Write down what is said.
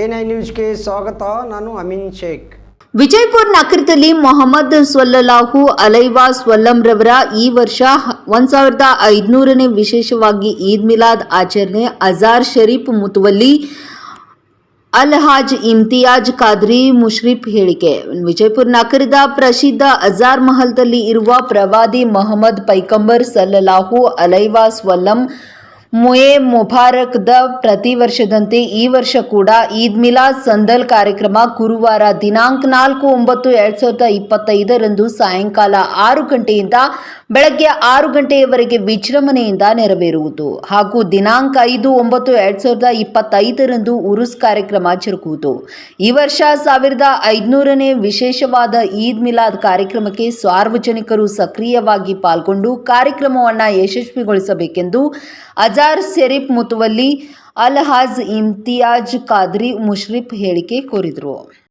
N I ನ್ಯೂಸ್ಗೆ ಸ್ವಾಗತ, ನಾನು ಅಮೀನ್ ಶೇಖ್. ವಿಜಯಪುರ ನಗರದಲ್ಲಿ ಮೊಹಮ್ಮದ್ ಸೊಲ್ಲಲಾಹು ಅಲೈವಾ ಸ್ವಲ್ಲಂರವರ ಈ ವರ್ಷ ಒಂದ್ ಸಾವಿರದ ಐದುನೂರನೇ ವಿಶೇಷವಾಗಿ ಈದ್ ಮಿಲಾದ್ ಆಚರಣೆ ಅಜಾರ್ ಶರೀಫ್ ಮುತುವಲ್ಲಿ ಅಲ್ ಹಾಜ್ ಇಮ್ತಿಯಾಜ್ ಖಾದ್ರಿ ಮುಷ್ರಿಫ್ ಹೇಳಿಕೆ. ವಿಜಯಪುರ ನಗರದ ಪ್ರಸಿದ್ಧ ಅಜಾರ್ ಮಹಲ್ದಲ್ಲಿ ಇರುವ ಪ್ರವಾದಿ ಮೊಹಮ್ಮದ್ ಪೈಕಂಬರ್ ಸಲ್ಲಲಾಹು ಅಲೈವಾ ಸ್ವಲ್ಲಂ ಮುಯೆ ಮುಬಾರಕ್ದ ಪ್ರತಿ ವರ್ಷದಂತೆ ಈ ವರ್ಷ ಕೂಡ ಈದ್ ಮಿಲಾದ್ ಸಂದಲ್ ಕಾರ್ಯಕ್ರಮ ಗುರುವಾರ ದಿನಾಂಕ ನಾಲ್ಕು ಒಂಬತ್ತು ಎರಡ್ ಸಾವಿರದ ಇಪ್ಪತ್ತೈದರಂದು ಸಾಯಂಕಾಲ ಆರು ಗಂಟೆಯಿಂದ ಬೆಳಗ್ಗೆ ಆರು ಗಂಟೆಯವರೆಗೆ ವಿಜೃಂಭಣೆಯಿಂದ ನೆರವೇರುವುದು. ಹಾಗೂ ದಿನಾಂಕ ಐದು ಒಂಬತ್ತು ಎರಡ್ ಸಾವಿರದ ಇಪ್ಪತ್ತೈದರಂದು ಉರುಸ್ ಕಾರ್ಯಕ್ರಮ ಜರುಗುವುದು. ಈ ವರ್ಷ ಸಾವಿರದ ಐದುನೂರನೇ ವಿಶೇಷವಾದ ಈದ್ ಮಿಲಾದ್ ಕಾರ್ಯಕ್ರಮಕ್ಕೆ ಸಾರ್ವಜನಿಕರು ಸಕ್ರಿಯವಾಗಿ ಪಾಲ್ಗೊಂಡು ಕಾರ್ಯಕ್ರಮವನ್ನು ಯಶಸ್ವಿಗೊಳಿಸಬೇಕೆಂದು ಅಜಾರ್ ಶರೀಫ್ ಮುತುವಲ್ಲಿ ಅಲ್ ಹಾಜ್ ಇಮ್ತಿಯಾಜ್ ಖಾದ್ರಿ ಮುಷ್ರಿಫ್ ಹೇಳಿಕೆ ಕೋರಿದರು.